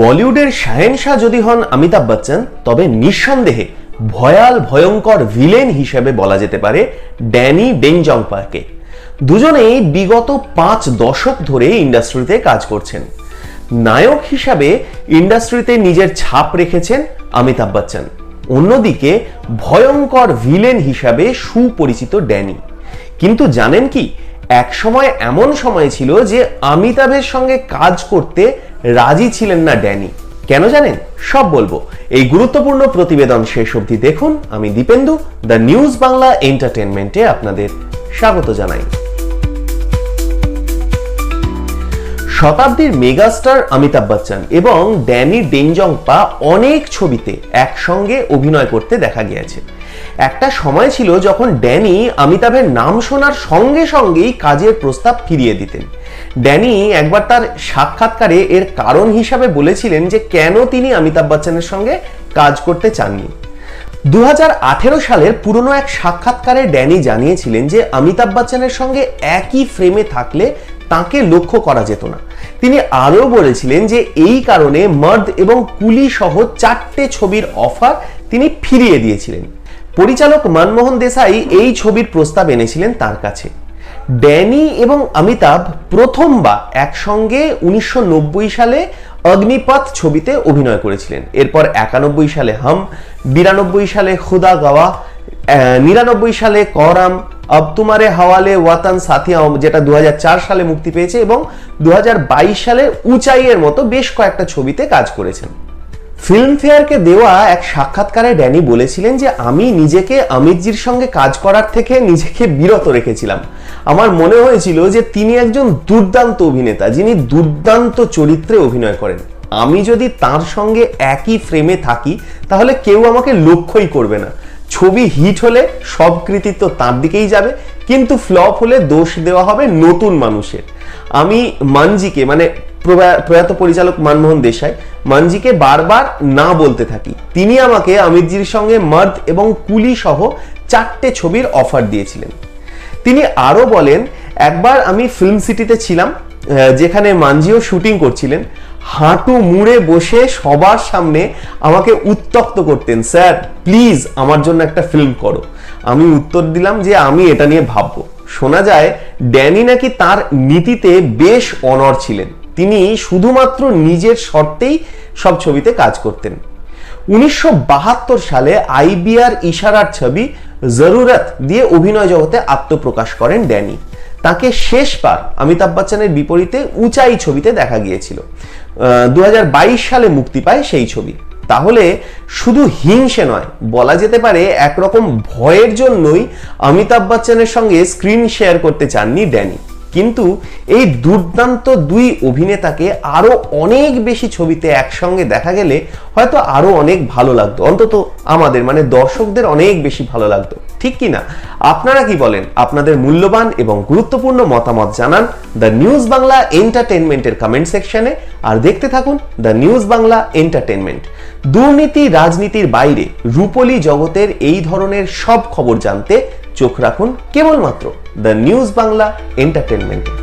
বলিউডের শাহেনশাহ যদি হন অমিতাভ বচ্চন, তবে নিঃসন্দেহে ভয়াল, ভয়ঙ্কর ভিলেন হিসেবে বলা যেতে পারে ড্যানি ডেনজংপাকে দুজনেই বিগত পাঁচ দশক ধরে ইন্ডাস্ট্রিতে কাজ করছেন। নায়ক হিসাবে ইন্ডাস্ট্রিতে নিজের ছাপ রেখেছেন অমিতাভ বচ্চন। অন্যদিকে ভয়ঙ্কর ভিলেন হিসাবে সুপরিচিত ড্যানি। কিন্তু জানেন কি এক সময় এমন সময় ছিল যে অমিতাভের সঙ্গে কাজ করতে রাজি ছিলেন না ড্যানি। কেন জানেন? সব বলব। এই গুরুত্বপূর্ণ প্রতিবেদন শেষ অবধি দেখুন। আমি দীপেন্দু, দ্য নিউজ বাংলা এন্টারটেনমেন্টে আপনাদের স্বাগত জানাই। শতাব্দীর মেগাস্টার অমিতাভ বচ্চন এবং ড্যানি ডেনজংপা অনেক ছবিতে একসঙ্গে অভিনয় করতে দেখা গিয়েছে। একটা সময় ছিল যখন ড্যানি অমিতাভের নাম শোনার সঙ্গে সঙ্গেই কাজের প্রস্তাব ফিরিয়ে দিতেন। ড্যানি একবার তার সাক্ষাৎকারে এর কারণ হিসাবে বলেছিলেন যে কেন তিনি অমিতাভ বচ্চনের সঙ্গে কাজ করতে চাননি। দু হাজার আঠেরো সালের পুরনো এক সাক্ষাৎকারে ড্যানি জানিয়েছিলেন যে অমিতাভ বচ্চনের সঙ্গে একই ফ্রেমে থাকলে তাকে লক্ষ্য করা যেত না। তিনি আরও বলেছিলেন যে এই কারণে মর্দ এবং কুলি সহ চারটে ছবির অফার তিনি ফিরিয়ে দিয়েছিলেন। পরিচালক মনমোহন দেসাই এই ছবির প্রস্তাব এনেছিলেন তার কাছে। ড্যানি এবং অমিতাভ প্রথমবার একসঙ্গে উনিশশো নব্বই সালে অগ্নিপথ ছবিতে অভিনয় করেছিলেন। এরপর একানব্বই সালে হাম, বিরানব্বই সালে খুদা গাওয়া নিরানব্বই সালে করম আব তুমারে হাওয়ালে ওয়াতান সাথিয়া যেটা দু হাজার চার সালে মুক্তি পেয়েছে এবং দু হাজার বাইশ সালে উঁচাইয়ের মতো বেশ কয়েকটা ছবিতে কাজ করেছেন। ফিল্মফেয়ারকে দেওয়া এক সাক্ষাৎকারে ড্যানি বলেছিলেন যে, আমি নিজেকে অমিতজির সঙ্গে কাজ করার থেকে নিজেকে বিরত রেখেছিলাম। আমার মনে হয়েছিল যে, তিনি একজন দুর্দান্ত অভিনেতা, যিনি দুর্দান্ত চরিত্রে অভিনয় করেন। আমি যদি তার সঙ্গে একই ফ্রেমে থাকি, তাহলে কেউ আমাকে লক্ষ্যই করবে না। ছবি হিট হলে সব কৃতিত্ব তার দিকেই যাবে, কিন্তু ফ্লপ হলে দোষ দেওয়া হবে নতুন মানুষের। আমি মানজিকে মানে প্রয়াত পরিচালক মানমোহন দেশাই, মানজিকে বারবার না বলতে থাকি। তিনি আমাকে অমিতজির সঙ্গে মর্দ এবং কুলি সহ চারটে ছবির অফার দিয়েছিলেন। তিনি আরও বলেন, একবার আমি ফিল্ম সিটিতে ছিলাম যেখানে মানজিও শুটিং করছিলেন, হাঁটু মুড়ে বসে সবার সামনে আমাকে উত্তক্ত করতেন, স্যার প্লিজ আমার জন্য একটা ফিল্ম করো। আমি উত্তর দিলাম যে আমি এটা নিয়ে ভাববো। শোনা যায়, ড্যানি নাকি তার নীতিতে বেশ অনর ছিলেন। তিনি শুধুমাত্র নিজের শর্তেই সব ছবিতে কাজ করতেন। উনিশশো বাহাত্তর সালে আইবিআর ইশারার ছবি জরুরত দিয়ে অভিনয় জগতে আত্মপ্রকাশ করেন ড্যানি। তাকে শেষবার অমিতাভ বচ্চনের বিপরীতে উঁচাই ছবিতে দেখা গিয়েছিল। দু হাজার বাইশ সালে মুক্তি পায় সেই ছবি। তাহলে শুধু হিংসে নয়, বলা যেতে পারে একরকম ভয়ের জন্যই অমিতাভ বচ্চনের সঙ্গে স্ক্রিন শেয়ার করতে চাননি ড্যানি। কিন্তু এই দুর্দান্ত দুই অভিনেতাকে আরও অনেক বেশি ছবিতে একসঙ্গে দেখা গেলে হয়তো আরও অনেক ভালো লাগতো। অন্তত আমাদের মানে দর্শকদের অনেক বেশি ভালো লাগতো। ঠিক কি না? আপনারা কি বলেন? আপনাদের মূল্যবান এবং গুরুত্বপূর্ণ মতামত জানান দ্য নিউজ বাংলা এন্টারটেনমেন্টের কমেন্ট সেকশনে আর দেখতে থাকুন দ্য নিউজ বাংলা এন্টারটেনমেন্ট দুর্নীতি, রাজনীতির বাইরে রূপলী জগতের এই ধরনের সব খবর জানতে চোখ রাখুন কেবলমাত্র দ্য নিউজ বাংলা এন্টারটেনমেন্টে